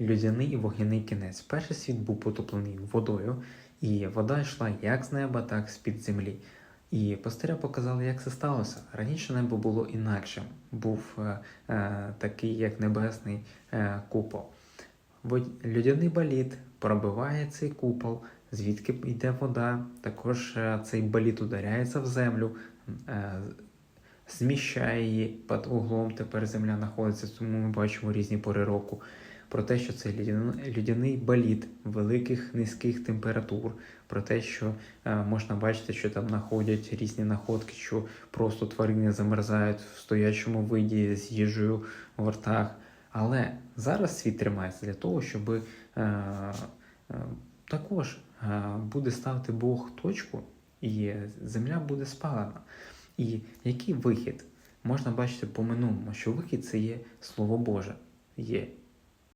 людяний і вогняний кінець. Перший світ був потоплений водою, і вода йшла як з неба, так і з-під землі. І пастиря показали, як це сталося. Раніше небо було інакшим, був е, е, такий, як небесний е, купол. Людяний баліт пробиває цей купол, звідки йде вода. Також е, цей баліт ударяється в землю, е, зміщає її під углом. Тепер земля знаходиться, тому ми бачимо різні пори року. Про те, що це людяний, баліт великих низьких температур, про те, що е, можна бачити, що там знаходять різні находки, що просто тварини замерзають в стоячому виді з їжею в ртах. Але зараз світ тримається для того, щоб е, е, також е, буде ставити Бог точку, і земля буде спалена. І який вихід? Можна бачити по минулому, що вихід це є Слово Боже, є